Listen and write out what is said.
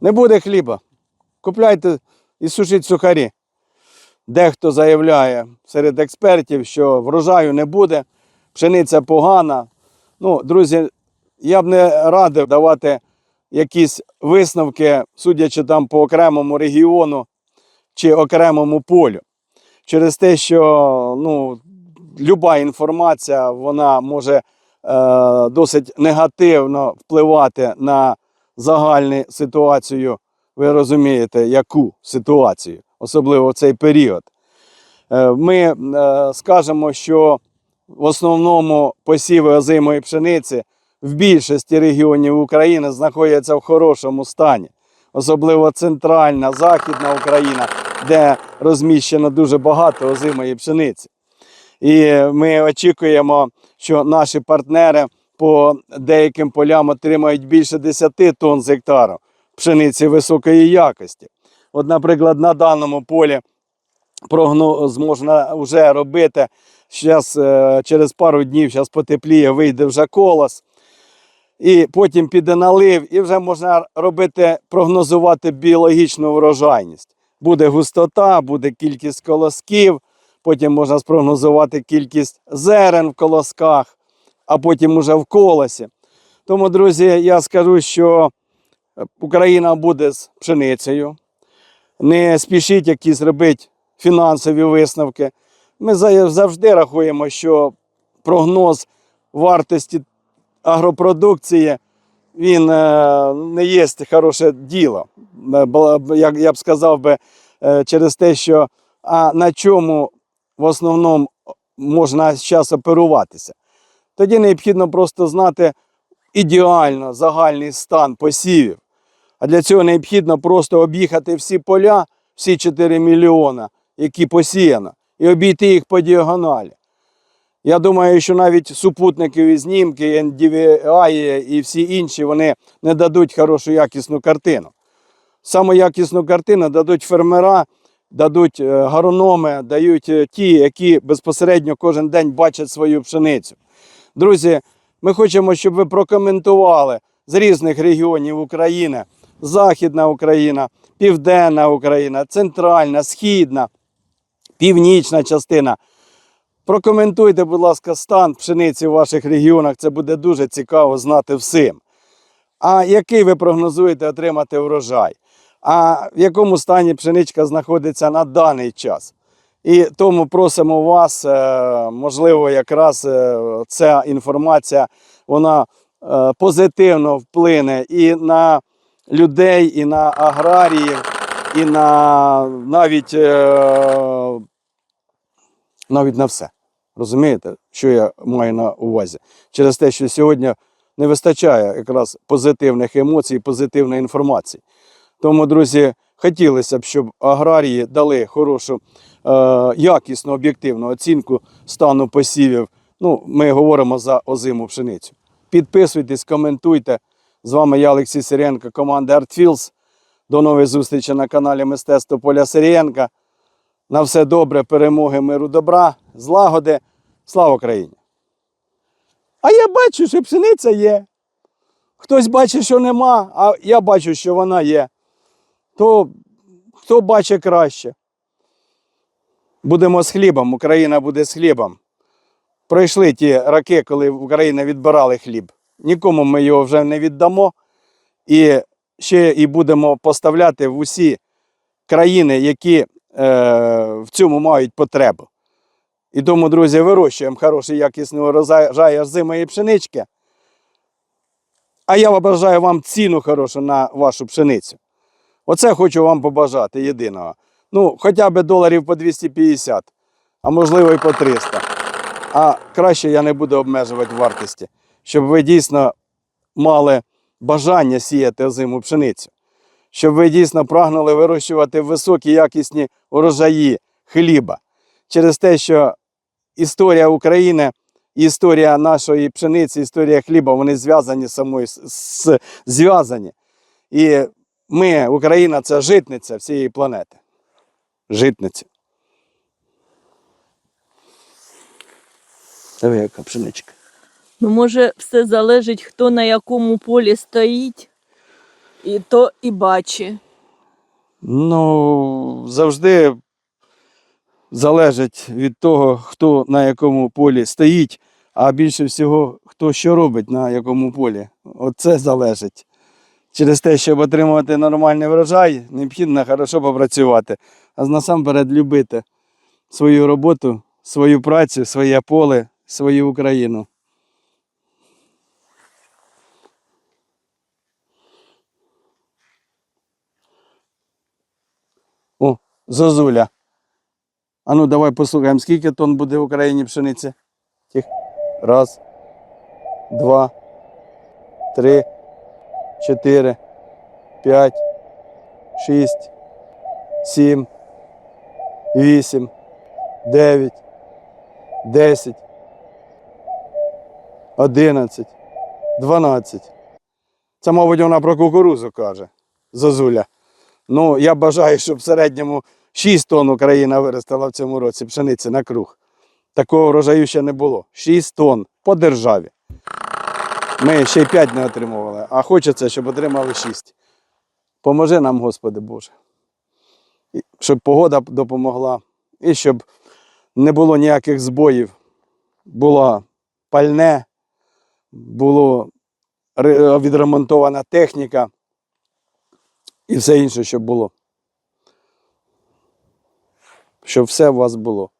Не буде хліба. Купляйте і сушіть сухарі. Дехто заявляє серед експертів, що врожаю не буде, пшениця погана. Ну, друзі, я б не радив давати якісь висновки, судячи там по окремому регіону чи окремому полю. Через те, що ну, люба інформація вона може е, досить негативно впливати на загальну ситуацію. Ви розумієте, яку ситуацію, особливо в цей період. Е, Ми е, скажемо, що в основному посіви озимої пшениці в більшості регіонів України знаходяться в хорошому стані, особливо центральна, західна Україна, де розміщено дуже багато озимої пшениці. І ми очікуємо, що наші партнери по деяким полям отримають більше 10 тонн з гектару пшениці високої якості. От, наприклад, на даному полі прогноз можна вже робити. Зараз через пару днів зараз потепліє, вийде вже колос. І потім піде налив, і вже можна робити, прогнозувати біологічну врожайність. Буде густота, буде кількість колосків, потім можна спрогнозувати кількість зерен в колосках, а потім уже в колосі. Тому, друзі, я скажу, що Україна буде з пшеницею. Не спішіть якісь робити фінансові висновки. Ми завжди рахуємо, що прогноз вартості агропродукції він е, не є хороше діло. Е, я б сказав би, е, через те, що а на чому в основному можна зараз оперуватися. Тоді необхідно просто знати ідеально загальний стан посівів. А для цього необхідно просто об'їхати всі поля, всі 4 мільйона, які посіяно, і обійти їх по діагоналі. Я думаю, що навіть супутникові знімки, NDVI і всі інші вони не дадуть хорошу якісну картину. Саму якісну картину дадуть фермера, дадуть е, агрономи, дають е, ті, які безпосередньо кожен день бачать свою пшеницю. Друзі, ми хочемо, щоб ви прокоментували з різних регіонів України: Західна Україна, Південна Україна, Центральна, Східна, Північна частина. Прокоментуйте, будь ласка, стан пшениці в ваших регіонах. Це буде дуже цікаво знати всім. А який ви прогнозуєте отримати врожай? А в якому стані пшеничка знаходиться на даний час? І тому просимо вас, е, можливо, якраз е, ця інформація вона е, позитивно вплине і на людей, і на аграріїв, і на навіть, навіть на все. Розумієте, що я маю на увазі? Через те, що сьогодні не вистачає якраз позитивних емоцій, позитивної інформації. Тому, друзі, хотілося б, щоб аграрії дали хорошу, якісну, об'єктивну оцінку стану посівів. Ну, ми говоримо за озиму пшеницю. Підписуйтесь, коментуйте. З вами я, Олексій Сиренко, команда ArtFields. До нової зустрічі на каналі Мистецтво Поля Сирієнка. На все добре, перемоги, миру, добра, злагоди. Слава Україні! А я бачу, що пшениця є. Хтось бачить, що нема, а я бачу, що вона є. То хто бачить краще. Будемо з хлібом, Україна буде з хлібом. Пройшли ті роки, коли в Україні відбирали хліб. Нікому ми його вже не віддамо. І ще і будемо поставляти в усі країни, які е, в цьому мають потребу. І тому, друзі, вирощуємо хороший якісний урожай озимої пшенички. А я бажаю вам ціну хорошу на вашу пшеницю. Оце хочу вам побажати єдиного. Ну, хоча б доларів по 250, а можливо і по 300. А краще я не буду обмежувати вартості, щоб ви дійсно мали бажання сіяти озиму пшеницю, щоб ви дійсно прагнули вирощувати високі якісні урожаї хліба. Через те, що історія України, історія нашої пшениці, історія хліба, вони зв'язані самою зв'язані. І ми, Україна, це житниця всієї планети. Житниця. Диви, яка пшеничка. Ну, може, все залежить, хто на якому полі стоїть. І то і бачі. Ну, завжди залежить від того, хто на якому полі стоїть, а більше всього, хто що робить на якому полі. Оце залежить. Через те, щоб отримувати нормальний врожай, необхідно хорошо попрацювати, а насамперед любити свою роботу, свою працю, своє поле, свою Україну. О, Зозуля. А ну давай послухаємо, скільки тонн буде в Україні пшениці? Тих. Раз, два, три, чотири, п'ять, шість, сім, вісім, дев'ять, десять, одинадцять, дванадцять. Це, мабуть, вона про кукурузу каже, Зозуля. Ну, я бажаю, щоб в середньому 6 тонн Україна виростила в цьому році пшениці на круг. Такого врожаю ще не було. 6 тонн по державі. Ми ще й 5 не отримували, а хочеться, щоб отримали 6. Поможи нам, Господи Боже. Щоб погода допомогла, і щоб не було ніяких збоїв. Було пальне, було відремонтована техніка і все інше, що було. Щоб все у вас було.